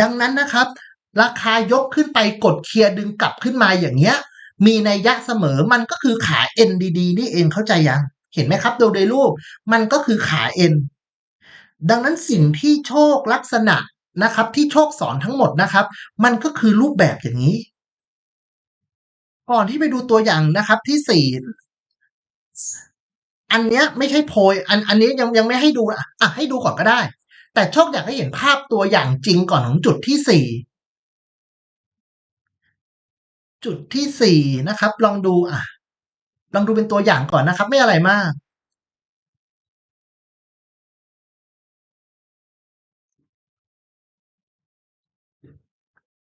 ดังนั้นนะครับ ราคายกขึ้นไปกดเคลียร์ดึงกลับขึ้นมาอย่างเงี้ย มีในยยะเสมอมันก็คือขา N ดีๆนี่เองเข้าใจยัง เห็นไหมครับดูในรูป มันก็คือขา N ดังนั้นสิ่งที่โชคลักษณะนะครับ ที่โชคสอนทั้งหมดนะครับ มันก็คือรูปแบบอย่างนี้ ก่อนที่ไปดูตัวอย่างนะครับที่สี่อันเนี้ยไม่ใช่โพยอันอันนี้ยังยังไม่ให้ดูอะอะให้ดูก่อนก็ได้ แต่โชคอยากให้เห็นภาพตัวอย่างจริงก่อนของจุดที่สี่จุดที่สี่นะครับ ลองดูอะ ลองดูเป็นตัวอย่างก่อนนะครับ ไม่อะไรมาก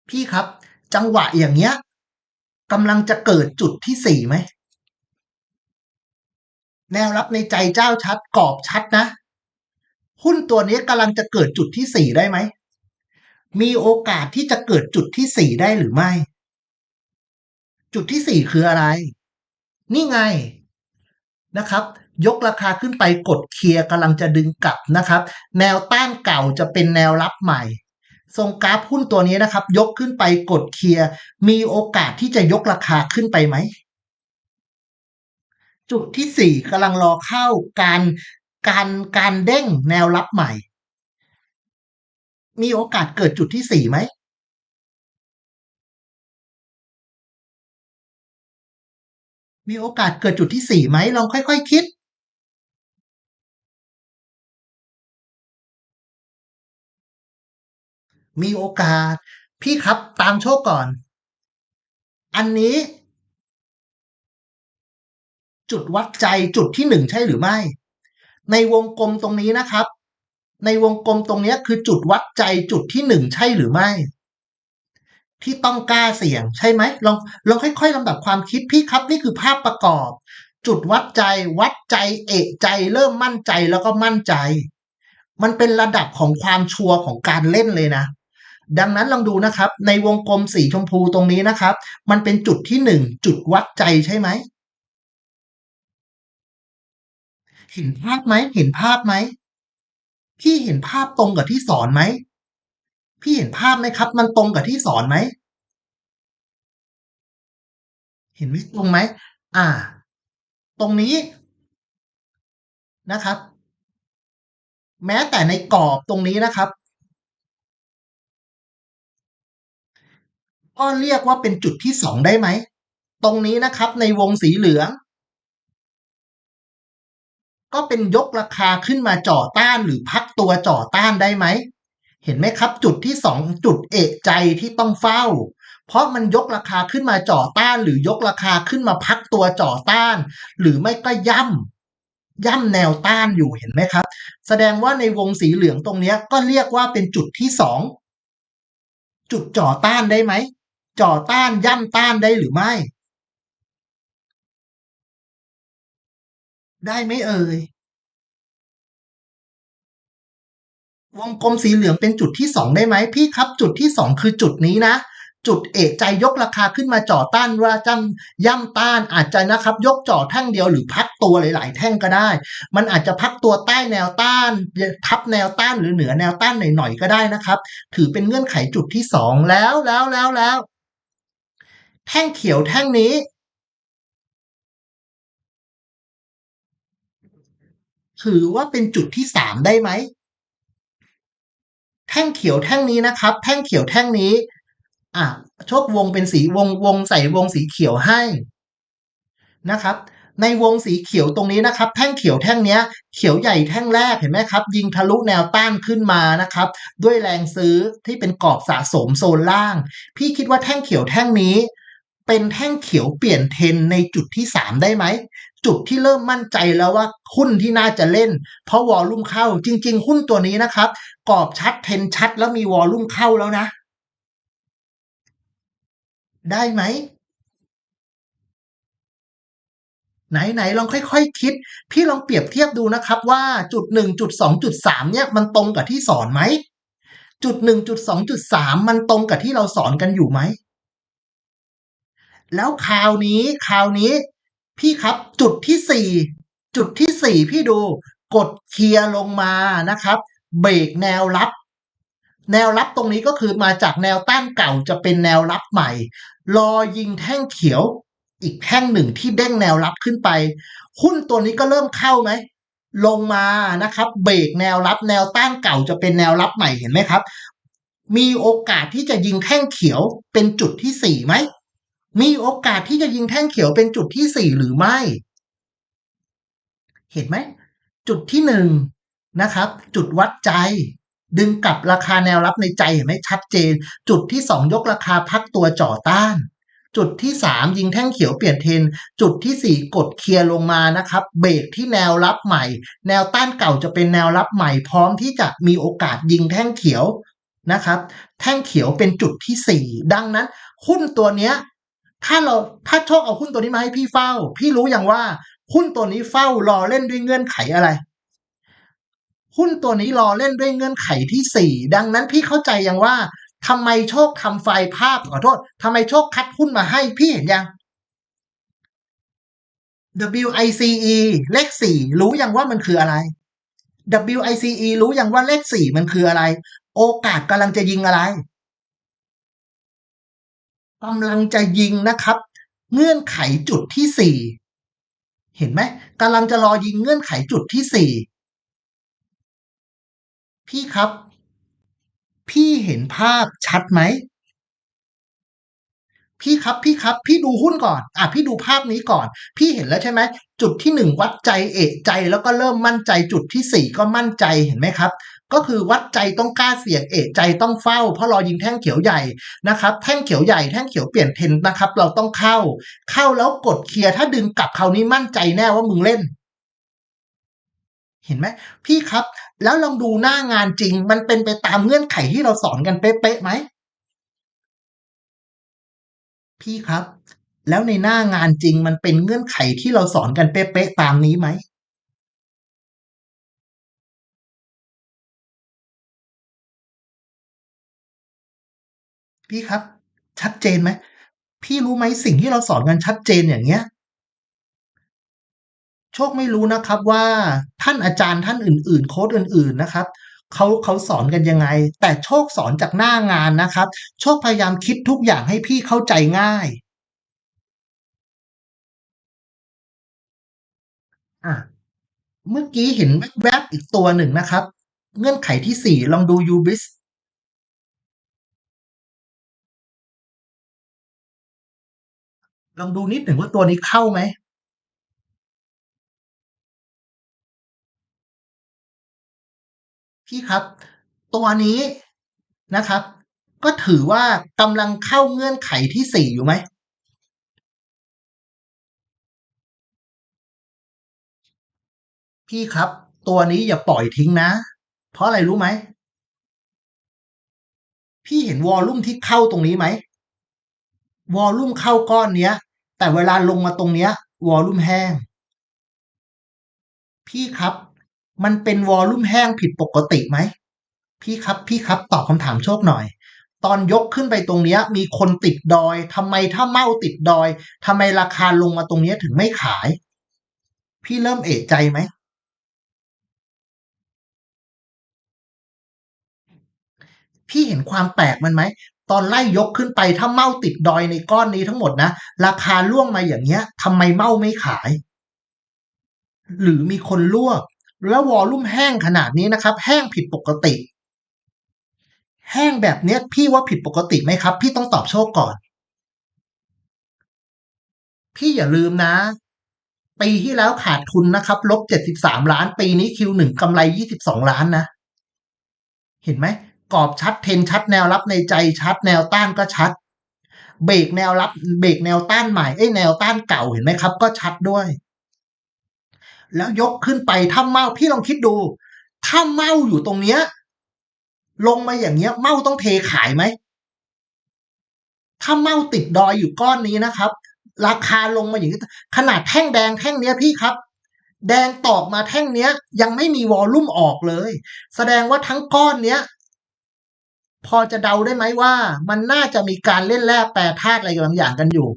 พี่ครับ จังหวะอย่างเงี้ยกำลังจะเกิดจุดที่สี่ไหม แนวรับในใจเจ้าชัดกรอบชัดนะ หุ้นตัวนี้กำลังจะเกิดจุดที่สี่ได้ไหม มีโอกาสที่จะเกิดจุดที่สี่ได้หรือไม่ จุดที่สี่คืออะไร นี่ไงนะครับ ยกราคาขึ้นไปกดเคลียร์กำลังจะดึงกลับนะครับ แนวต้านเก่าจะเป็นแนวรับใหม่ ทรงกราฟหุ้นตัวนี้นะครับ ยกขึ้นไปกดเคลียร์มีโอกาสที่จะยกราคาขึ้นไปไหมจุดที่สี่กำลังรอเข้าการ การการเด้งแนวรับใหม่ มีโอกาสเกิดจุดที่สี่ไหมมีโอกาสเกิดจุดที่สี่ไหมลองค่อยๆคคิด มีโอกาส พี่ครับตามโชคก่อน อันนี้ จุดวัดใจจุดที่หนึ่งใช่หรือไม่ ในวงกลมตรงนี้นะครับ ในวงกลมตรงนี้คือจุดวัดใจจุดที่หนึ่งใช่หรือไม่ ที่ต้องกล้าเสี่ยงใช่ไหมลองลองค่อย ๆลำดับความคิดพี่ครับนี่คือภาพประกอบ จุดวัดใจวัดใจ เอะใจ เริ่มมั่นใจแล้วก็มั่นใจ มันเป็นระดับของความชัวร์ของการเล่นเลยนะดังนั้นลองดูนะครับ ในวงกลมสีชมพูตรงนี้นะครับ มันเป็นจุดที่หนึ่งจุดวัดใจใช่ไหม เห็นภาพไหม เห็นภาพไหม พี่เห็นภาพตรงกับที่สอนไหม พี่เห็นภาพไหมครับ มันตรงกับที่สอนไหม เห็นไหมตรงไหม อ่า ตรงนี้นะครับ แม้แต่ในกรอบตรงนี้นะครับ ก็เรียกว่าเป็นจุดที่สองได้ไหม ตรงนี้นะครับในวงสีเหลือง ก็เป็นยกราคาขึ้นมาจ่อต้านหรือพักตัวจ่อต้านได้ไหม เห็นไหมครับจุดที่สองจุดเอกใจที่ต้องเฝ้า เพราะมันยกราคาขึ้นมาจ่อต้าน หรือยกราคาขึ้นมาพักตัวจ่อต้าน หรือไม่ก็ย่ำย่ำแนวต้านอยู่เห็นไหมครับ แสดงว่าในวงสีเหลืองตรงนี้ก็เรียกว่าเป็นจุดที่สองจุดจ่อต้านได้ไหมจ่อต้านย่ำต้านได้หรือไม่ ได้ไหมเอ่ย วงกลมสีเหลืองเป็นจุดที่สองได้ไหมพี่ครับ จุดที่สองคือจุดนี้นะ จุดเอกใจยกราคาขึ้นมาจ่อต้านว่าจำย่ำต้านอาจจะนะครับ ยกจ่อแท่งเดียวหรือพักตัวหลาย ๆ แท่งก็ได้ มันอาจจะพักตัวใต้แนวต้าน ทับแนวต้านหรือเหนือแนวต้านหน่อยๆก็ได้นะครับ ถือเป็นเงื่อนไขจุดที่สองแล้วแล้วแล้วแล้วแท่งเขียวแท่งนี้ ถือว่าเป็นจุดที่สามได้ไหม แท่งเขียวแท่งนี้นะครับ แท่งเขียวแท่งนี้ อะโชควงเป็นสีวงวงใส่วงสีเขียวให้นะครับ ในวงสีเขียวตรงนี้นะครับ แท่งเขียวแท่งเนี้ย เขียวใหญ่แท่งแรกเห็นไหมครับ ยิงทะลุแนวต้านขึ้นมานะครับ ด้วยแรงซื้อที่เป็นกรอบสะสมโซนล่าง พี่คิดว่าแท่งเขียวแท่งนี้เป็นแท่งเขียวเปลี่ยนเทนในจุดที่สามได้ไหม จุดที่เริ่มมั่นใจแล้วว่าหุ้นที่น่าจะเล่น เพราะวอลลุ่มเข้า จริง ๆ หุ้นตัวนี้นะครับ กรอบชัดเทนชัดแล้วมีวอลลุ่มเข้าแล้วนะ ได้ไหมไหนไหนลองค่อยๆคคิด พี่ลองเปรียบเทียบดูนะครับว่าจุดหนึ่งจุดสองจุดสามเนี่ยมันตรงกับที่สอนไหมจุดหนึ่งจุดสองจุดสามมันตรงกับที่เราสอนกันอยู่ไหมแล้วคราวนี้คราวนี้ พี่ครับจุดที่สี่จุดที่สี่พี่ดูกดเคลียร์ลงมานะครับ เบรกแนวรับ แนวรับตรงนี้ก็คือมาจากแนวต้านเก่าจะเป็นแนวรับใหม่ รอยิงแท่งเขียว อีกแท่งหนึ่งที่เด้งแนวรับขึ้นไป หุ้นตัวนี้ก็เริ่มเข้าไหมลงมานะครับ เบรกแนวรับ แนวต้านเก่าจะเป็นแนวรับใหม่เห็นไหมครับ มีโอกาสที่จะยิงแท่งเขียวเป็นจุดที่สี่ไหม มีโอกาสที่จะยิงแท่งเขียวเป็นจุดที่สี่หรือไม่ เห็นไหม จุดที่หนึ่งนะครับ จุดวัดใจ ดึงกลับราคาแนวรับในใจเห็นไหมชัดเจน จุดที่สองยกราคาพักตัวจ่อต้าน จุดที่สามยิงแท่งเขียวเปลี่ยนเทรนจุดที่สี่กดเคลียร์ลงมานะครับ เบรกที่แนวรับใหม่ แนวต้านเก่าจะเป็นแนวรับใหม่ พร้อมที่จะมีโอกาสยิงแท่งเขียวนะครับ แท่งเขียวเป็นจุดที่สี่ดังนั้นหุ้นตัวเนี้ย ถ้าเราถ้าโชคเอาหุ้นตัวนี้มาให้พี่เฝ้า พี่รู้อย่างว่าหุ้นตัวนี้เฝ้ารอเล่นด้วยเงื่อนไขอะไร หุ้นตัวนี้รอเล่นด้วยเงื่อนไขที่สี่ดังนั้นพี่เข้าใจยังว่าทำไมโชคทำไฟล์ภาพขอโทษทำไมโชคคัดหุ้นมาให้พี่เห็นยัง WICE เลขสี่รู้ยังว่ามันคืออะไร WICE รู้ยังว่าเลขสี่มันคืออะไร โอกาสกำลังจะยิงอะไร กำลังจะยิงนะครับ เงื่อนไขจุดที่สี่เห็นไหมกำลังจะรอยิงเงื่อนไขจุดที่สี่พี่ครับ พี่เห็นภาพชัดไหมพี่ครับพี่ครับ พี่ดูหุ้นก่อน อะพี่ดูภาพนี้ก่อน พี่เห็นแล้วใช่ไหมจุดที่หนึ่งวัดใจเอะใจแล้วก็เริ่มมั่นใจจุดที่สี่ก็มั่นใจเห็นไหมครับ ก็คือวัดใจต้องกล้าเสี่ยงเอะใจต้องเฝ้า เพราะรอยิงแท่งเขียวใหญ่นะครับแท่งเขียวใหญ่แท่งเขียวเปลี่ยนเทนนะครับ เราต้องเข้า เข้าแล้วกดเคลียร์ถ้าดึงกลับคราวนี้มั่นใจแน่ว่ามึงเล่น เห็นไหมพี่ครับ แล้วลองดูหน้างานจริง มันเป็นไปตามเงื่อนไขที่เราสอนกันเป๊ะๆไหมพี่ครับ แล้วในหน้างานจริงมันเป็นเงื่อนไขที่เราสอนกันเป๊ะๆตามนี้ไหม พี่ครับ ชัดเจนไหมพี่รู้ไหมสิ่งที่เราสอนกันชัดเจนอย่างเงี้ย โชคไม่รู้นะครับว่าท่านอาจารย์ท่านอื่น ๆ โค้ดอื่น ๆนะครับเขาเขาสอนกันยังไง แต่โชคสอนจากหน้างานนะครับ โชคพยายามคิดทุกอย่างให้พี่เข้าใจง่ายอะเมื่อกี้เห็นแวบๆอีกตัวหนึ่งนะครับ เงื่อนไขที่สี่ลองดูยูบิส ลองดูนิดหนึ่งว่าตัวนี้เข้าไหมพี่ครับ ตัวนี้นะครับ ก็ถือว่ากำลังเข้าเงื่อนไขที่สี่อยู่ไหมพี่ครับ ตัวนี้อย่าปล่อยทิ้งนะ เพราะอะไรรู้ไหม พี่เห็นวอลลุ่มที่เข้าตรงนี้ไหม วอลลุ่มเข้าก้อนเนี้ย แต่เวลาลงมาตรงเนี้ยวอลลุ่มแห้ง พี่ครับ มันเป็นวอลลุ่มแห้งผิดปกติไหมพี่ครับพี่ครับตอบคำถามโชคหน่อย ตอนยกขึ้นไปตรงเนี้ย มีคนติดดอยทำไมถ้าเมาติดดอยทำไมราคาลงมาตรงเนี้ยถึงไม่ขาย พี่เริ่มเอะใจไหมพี่เห็นความแปลกมันไหม ตอนไล่ยกขึ้นไปถ้าเมาติดดอยในก้อนนี้ทั้งหมดนะ ราคาล่วงมาอย่างเงี้ยทำไมเมาไม่ขาย หรือมีคนลวก แล้ววอลลุ่มแห้งขนาดนี้นะครับ แห้งผิดปกติ แห้งแบบเนี้ยพี่ว่าผิดปกติไหมครับ พี่ต้องตอบโชคก่อน พี่อย่าลืมนะปีที่แล้วขาดทุนนะครับลบเจ็ดสิบสามล้าน ปีนี้คิวหนึ่งกำไรยี่สิบสองล้านนะ เห็นไหม กรอบชัดเทนชัดแนวรับในใจชัดแนวต้านก็ชัด เบรกแนวรับเบรกแนวต้านใหม่เอ้แนวต้านเก่าเห็นไหมครับ ก็ชัดด้วย แล้วยกขึ้นไปถ้าเมาพี่ลองคิดดู ถ้าเมาอยู่ตรงเนี้ย ลงมาอย่างเงี้ย เมาต้องเทขายไหมถ้าเมาติดดอยอยู่ก้อนนี้นะครับ ราคาลงมาอย่างนี้ขนาดแท่งแดงแท่งเนี้ยพี่ครับ แดงตอกมาแท่งเนี้ย ยังไม่มีวอลลุ่มออกเลย แสดงว่าทั้งก้อนเนี้ย พอจะเดาได้ไหมว่ามันน่าจะมีการเล่นแร่แปรธาตุอะไรบางอย่างกันอยู่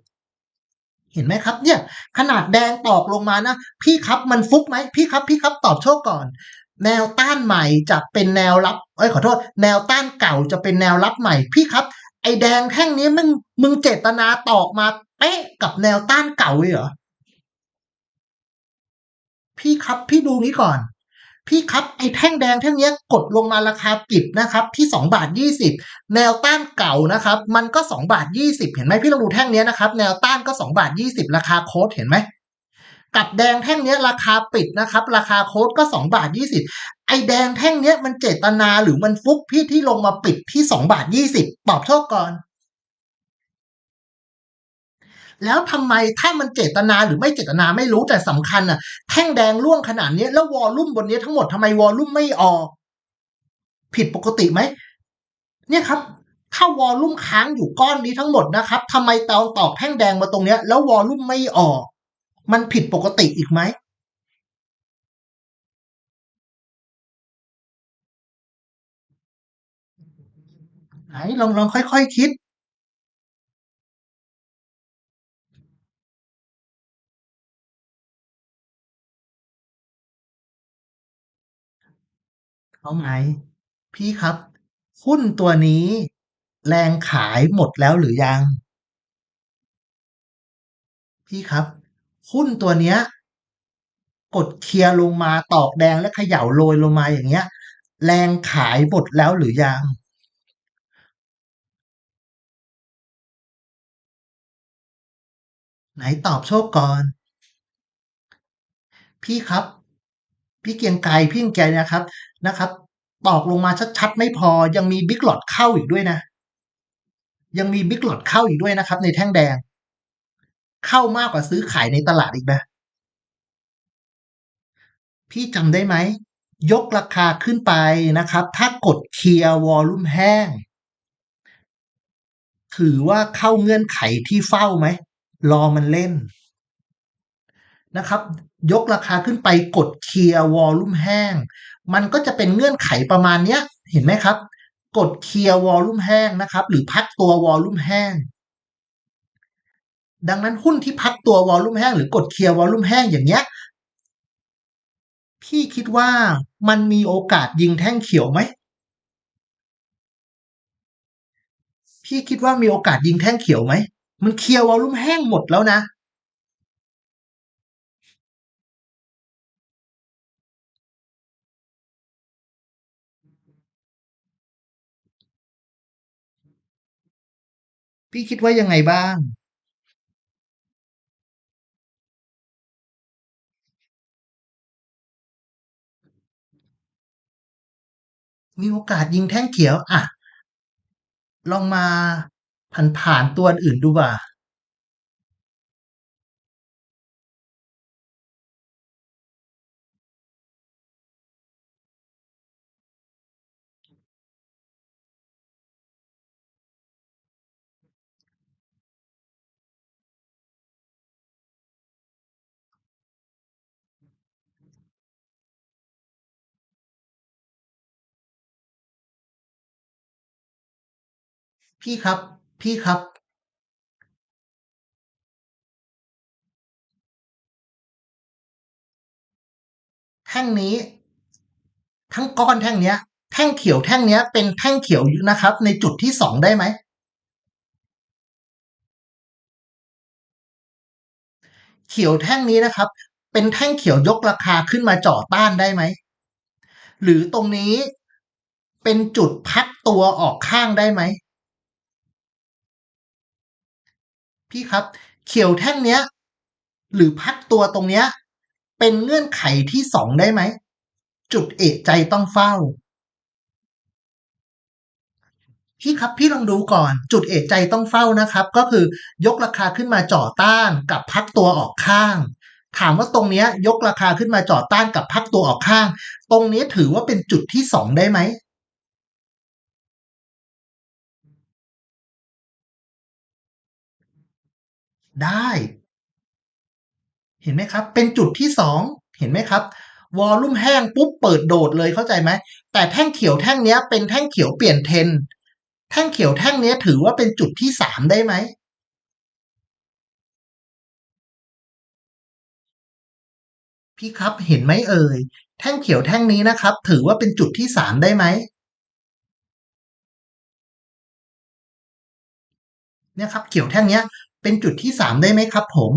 เห็นไหมครับ เนี่ย ขนาดแดงตอกลงมานะ พี่ครับมันฟุกไหมพี่ครับ พี่ครับตอบโชคก่อน แนวต้านใหม่จะเป็นแนวรับ เอ้ยขอโทษ แนวต้านเก่าจะเป็นแนวรับใหม่ พี่ครับ ไอแดงแท่งนี้มึงมึงเจตนาตอกมาเป๊ะกับแนวต้านเก่าเลยเหรอพี่ครับพี่ดูนี้ก่อน พี่ครับไอ้แท่งแดงแท่งนี้กดลงมาราคาปิดนะครับที่สองบาทยี่สิบแนวต้านเก่านะครับ มันก็สองบาทยี่สิบเห็นไหมพี่ลองดูแท่งนี้นะครับ แนวต้านก็สองบาทยี่สิบราคาโค้ดเห็นไหมกับแดงแท่งนี้ราคาปิดนะครับ ราคาโค้ดก็สองบาทยี่สิบไอแดงแท่งนี้มันเจตนาหรือมันฟุกพี่ที่ลงมาปิดที่สองบาทยี่สิบตอบโทษก่อน แล้วทำไมถ้ามันเจตนาหรือไม่เจตนาไม่รู้แต่สำคัญอะ แท่งแดงร่วงขนาดนี้แล้ววอลลุ่มบนนี้ทั้งหมดทำไมวอลลุ่มไม่ออก ผิดปกติไหมเนี่ยครับถ้าวอลลุ่มค้างอยู่ก้อนนี้ทั้งหมดนะครับทำไมตอนตอกแท่งแดงมาตรงเนี้ย แล้ววอลลุ่มไม่ออก มันผิดปกติอีกไหมไหนลองลองค่อยๆคคิด เอาไหม พี่ครับ หุ้นตัวนี้ แรงขายหมดแล้วหรือยัง พี่ครับ หุ้นตัวเนี้ย กดเคลียร์ลงมาตอกแดงและเขย่าโรยลงมาอย่างเงี้ย แรงขายหมดแล้วหรือยัง ไหนตอบโชคก่อน พี่ครับ พี่เกียงไกรพี่เกียงไกรนะครับ นะครับ ตอกลงมาชัดๆ ไม่พอยังมีบิ๊กหลอดเข้าอีกด้วยนะ ยังมีบิ๊กหลอดเข้าอีกด้วยนะครับ ในแท่งแดง เข้ามากกว่าซื้อขายในตลาดอีกนะ พี่จำได้ไหม ยกราคาขึ้นไปนะครับ ถ้ากดเคลียร์วอลลุ่มแห้ง ถือว่าเข้าเงื่อนไขที่เฝ้าไหม รอมันเล่นนะครับยกราคาขึ้นไปกดเคลียร์วอลลุ่มแห้ง มันก็จะเป็นเงื่อนไขประมาณเนี้ย เห็นไหมครับ กดเคลียร์วอลลุ่มแห้งนะครับ หรือพักตัววอลลุ่มแห้ง ดังนั้นหุ้นที่พักตัววอลลุ่มแห้งหรือกดเคลียร์วอลลุ่มแห้งอย่างเงี้ย พี่คิดว่ามันมีโอกาสยิงแท่งเขียวไหมพี่คิดว่ามีโอกาสยิงแท่งเขียวไหม มันเคลียร์วอลลุ่มแห้งหมดแล้วนะ พี่คิดว่ายังไงบ้าง มีโอกาสยิงแท่งเขียว อะ ลองมาผ่านผ่านตัวอื่นดูบ่า พี่ครับ พี่ครับ แท่งนี้ ทั้งก้อนแท่งเนี้ย แท่งเขียวแท่งเนี้ย เป็นแท่งเขียวนะครับ ในจุดที่สองได้ไหมเขียวแท่งนี้นะครับ เป็นแท่งเขียวยกราคาขึ้นมาจ่อต้านได้ไหมหรือตรงนี้เป็นจุดพักตัวออกข้างได้ไหม พี่ครับเขียวแท่งเนี้ย หรือพักตัวตรงเนี้ย เป็นเงื่อนไขที่สองได้ไหม จุดเอกใจต้องเฝ้า พี่ครับพี่ลองดูก่อน จุดเอกใจต้องเฝ้านะครับ ก็คือยกราคาขึ้นมาจ่อต้านกับพักตัวออกข้าง ถามว่าตรงเนี้ย ยกราคาขึ้นมาจ่อต้านกับพักตัวออกข้าง ตรงนี้ถือว่าเป็นจุดที่สองได้ไหม ได้ เห็นไหมครับ เป็นจุดที่สองเห็นไหมครับวอลลุ่มแห้งปุ๊บเปิดโดดเลยเข้าใจไหมแต่แท่งเขียวแท่งนี้เป็นแท่งเขียวเปลี่ยนเทนแท่งเขียวแท่งนี้ถือว่าเป็นจุดที่สามได้ไหมพี่ครับเห็นไหมเอ่ยแท่งเขียวแท่งนี้นะครับ ถือว่าเป็นจุดที่สามได้ไหมเนี่ยครับเขียวแท่งเนี้ย เป็นจุดที่สามได้ไหมครับผม